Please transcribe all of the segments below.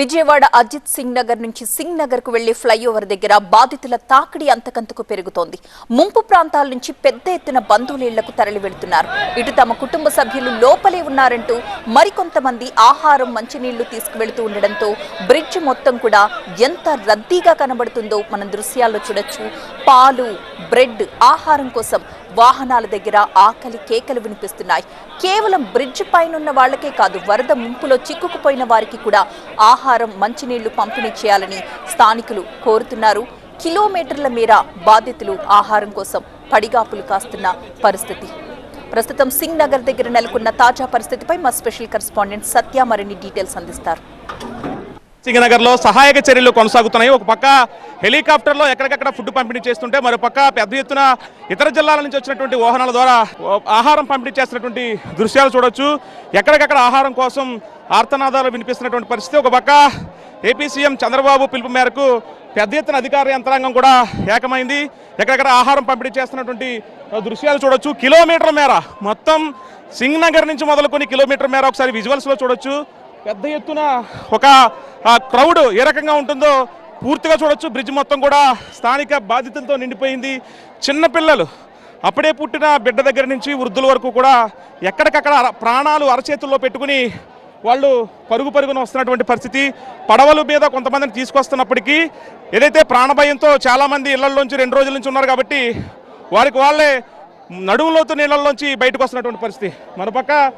విజయవాడ అజిత్ సింగ్ నగర్ నుంచి సింగ్ నగర్కు వెళ్ళే ఫ్లైఓవర్ దగ్గర బాధితుల తాకిడి అంతకంతకు పెరుగుతోంది. ముంపు ప్రాంతాల నుంచి పెద్ద ఎత్తున బంధువులిళ్ళకు తరలి వెళ్తున్నారు ఇటు తమ కుటుంబ సభ్యులు లోపలే ఉన్నారంటూ మరికొంతమంది ఆహారం మంచినీళ్ళు తీసుకువెళ్తూ ఉండడంతో బ్రిడ్జ్ మొత్తం కూడా ఎంత రద్దీగా కనబడుతుందో మనం దృశ్యాల్లో చూడొచ్చు. పాలు బ్రెడ్ ఆహారం కోసం వాహనాల దగ్గర ఆకలి కేకలు వినిపిస్తున్నాయి. కేవలం బ్రిడ్జ్ పైనున్న వాళ్ళకే కాదు వరద ముంపులో చిక్కుకుపోయిన వారికి కూడా ఆహారం మంచినీళ్ళు పంపిణీ చేయాలని స్థానికులు కోరుతున్నారు. కిలోమీటర్ల మేర బాధితులు ఆహారం కోసం పడిగాపులు కాస్తున్న పరిస్థితి. ప్రస్తుతం సింగ్ నగర్ దగ్గర నెలకొన్న తాజా పరిస్థితిపై మా స్పెషల్ కరెస్పాండెంట్ సత్య మరిన్ని డీటెయిల్స్ అందిస్తారు. సింగనగర్లో సహాయక చర్యలు కొనసాగుతున్నాయి. ఒక పక్క హెలికాప్టర్లో ఎక్కడికక్కడ ఫుడ్ పంపిణీ చేస్తుంటే మరో పక్క పెద్ద ఎత్తున ఇతర జిల్లాల నుంచి వచ్చినటువంటి వాహనాల ద్వారా ఆహారం పంపిణీ చేస్తున్నటువంటి దృశ్యాలు చూడొచ్చు. ఎక్కడికక్కడ ఆహారం కోసం ఆర్తనాదాలు వినిపిస్తున్నటువంటి పరిస్థితి. ఒక పక్క ఏపీ సీఎం చంద్రబాబు పిలుపు మేరకు పెద్ద ఎత్తున అధికార యంత్రాంగం కూడా ఏకమైంది. ఎక్కడెక్కడ ఆహారం పంపిణీ చేస్తున్నటువంటి దృశ్యాలు చూడొచ్చు. కిలోమీటర్ మేర మొత్తం సింగ్ నగర్ నుంచి మొదలుకొని కిలోమీటర్ మేర ఒకసారి విజువల్స్లో చూడొచ్చు. పెద్ద ఎత్తున ఒక ఆ క్రౌడ్ ఏ రకంగా ఉంటుందో పూర్తిగా చూడొచ్చు. బ్రిడ్జ్ మొత్తం కూడా స్థానిక బాధితులతో నిండిపోయింది. చిన్నపిల్లలు అప్పుడే పుట్టిన బిడ్డ దగ్గర నుంచి వృద్ధుల వరకు కూడా ఎక్కడికక్కడ అర- ప్రాణాలు అరచేతుల్లో పెట్టుకుని వాళ్ళు పరుగు పరుగున వస్తున్నటువంటి పరిస్థితి. పడవల మీద కొంతమందిని తీసుకొస్తున్నప్పటికీ ఏదైతే ప్రాణభయంతో చాలామంది ఇళ్ళలోంచి రెండు రోజుల నుంచి ఉన్నారు కాబట్టి వారికి వాళ్ళే నడువులోతు నీళ్ళల్లోంచి బయటకు వస్తున్నటువంటి పరిస్థితి. మరోపక్క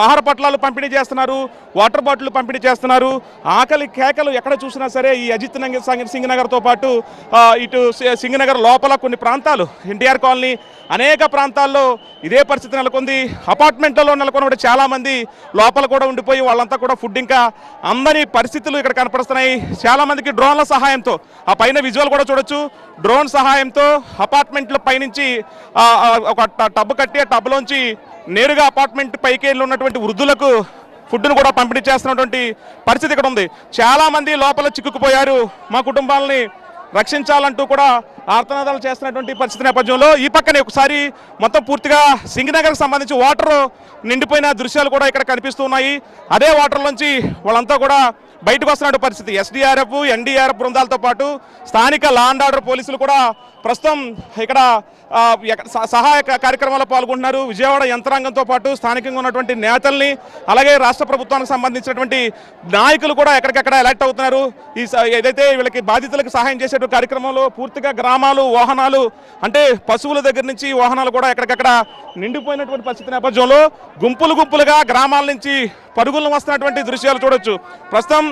ఆహార పట్లాలు పంపిణీ చేస్తున్నారు వాటర్ బాటిల్ పంపిణీ చేస్తున్నారు. ఆకలి కేకలు ఎక్కడ చూసినా సరే ఈ అజిత్ నగర్ సంగ- సింగనగర్తో పాటు ఇటు సి- సింగనగర్ లోపల కొన్ని ప్రాంతాలు ఎన్టీఆర్ కాలనీ అనేక ప్రాంతాల్లో ఇదే పరిస్థితి నెలకొంది. అపార్ట్మెంట్లలో నెలకొన్న చాలామంది లోపల కూడా ఉండిపోయి వాళ్ళంతా కూడా ఫుడ్ ఇంకా అందని పరిస్థితులు ఇక్కడ కనపడుతున్నాయి చాలామందికి డ్రోన్ల సహాయంతో ఆ పైన విజువల్ కూడా చూడొచ్చు. డ్రోన్ సహాయంతో అపార్ట్మెంట్ల పైనుంచి ఒక టబ్ కట్టి ఆ టబ్లోంచి నేరుగా అపార్ట్మెంట్ పైకి వెళ్ళి ఉన్నటువంటి వృద్ధులకు ఫుడ్ను కూడా పంపిణీ చేస్తున్నటువంటి పరిస్థితి ఇక్కడ ఉంది. చాలామంది లోపల చిక్కుకుపోయారు. మా కుటుంబాలని రక్షించాలంటూ కూడా ఆర్తనాదాలు చేస్తున్నటువంటి పరిస్థితి నేపథ్యంలో ఈ పక్కనే ఒకసారి మొత్తం పూర్తిగా సింగనగర్కి సంబంధించి వాటర్ నిండిపోయిన దృశ్యాలు కూడా ఇక్కడ కనిపిస్తున్నాయి అదే అదే వాటర్లోంచి వాళ్ళంతా కూడా బయటకు వస్తున్నటువంటి పరిస్థితి. ఎస్డీఆర్ఎఫ్ ఎన్డీఆర్ఎఫ్ బృందాలతో పాటు స్థానిక లా అండ్ ఆర్డర్ పోలీసులు కూడా ప్రస్తుతం ఇక్కడ స- సహాయ కార్యక్రమాల్లో పాల్గొంటున్నారు. విజయవాడ యంత్రాంగంతో పాటు స్థానికంగా ఉన్నటువంటి నేతల్ని అలాగే రాష్ట్ర ప్రభుత్వానికి సంబంధించినటువంటి నాయకులు కూడా ఎక్కడికక్కడ ఎలక్ట్ అవుతున్నారు. ఈ స- ఏదైతే వీళ్ళకి బాధితులకు సహాయం చేసేటువంటి కార్యక్రమంలో పూర్తిగా గ్రామాలు వాహనాలు అంటే పశువుల దగ్గర నుంచి వాహనాలు కూడా ఎక్కడికక్కడ నిండిపోయినటువంటి పరిస్థితి నేపథ్యంలో గుంపులు గుంపులుగా గ్రామాల నుంచి పరుగులను వస్తున్నటువంటి దృశ్యాలు చూడొచ్చు. ప్రస్తుతం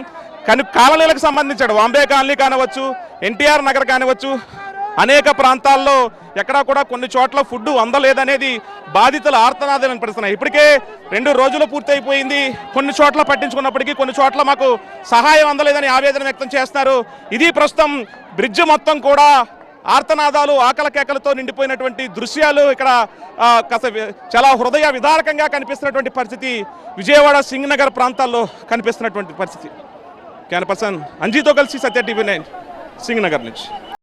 కానీ కాలనీలకు సంబంధించాడు. వాంబే కాలనీ కానివచ్చు ఎన్టీఆర్ నగర్ కానివచ్చు అనేక ప్రాంతాల్లో ఎక్కడా కూడా కొన్ని చోట్ల ఫుడ్ అందలేదనేది బాధితుల ఆర్తనాదాలు వినిపిస్తున్నాయి. ఇప్పటికే రెండు రోజులు పూర్తయిపోయింది. కొన్ని చోట్ల పట్టించుకున్నప్పటికీ కొన్ని చోట్ల మాకు సహాయం అందలేదని ఆవేదన వ్యక్తం చేస్తున్నారు. ఇది ప్రస్తుతం బ్రిడ్జ్ మొత్తం కూడా ఆర్తనాదాలు ఆకల కేకలతో నిండిపోయినటువంటి దృశ్యాలు ఇక్కడ కాస్త చాలా హృదయ విదారకంగా కనిపిస్తున్నటువంటి పరిస్థితి. విజయవాడ సింగ్ నగర్ ప్రాంతాల్లో కనిపిస్తున్నటువంటి పరిస్థితి. క్యాన్ పర్సన్ అంజీతో కలిసి సత్య టీవీ నైన్ సింగ్ నగర్ నుంచి.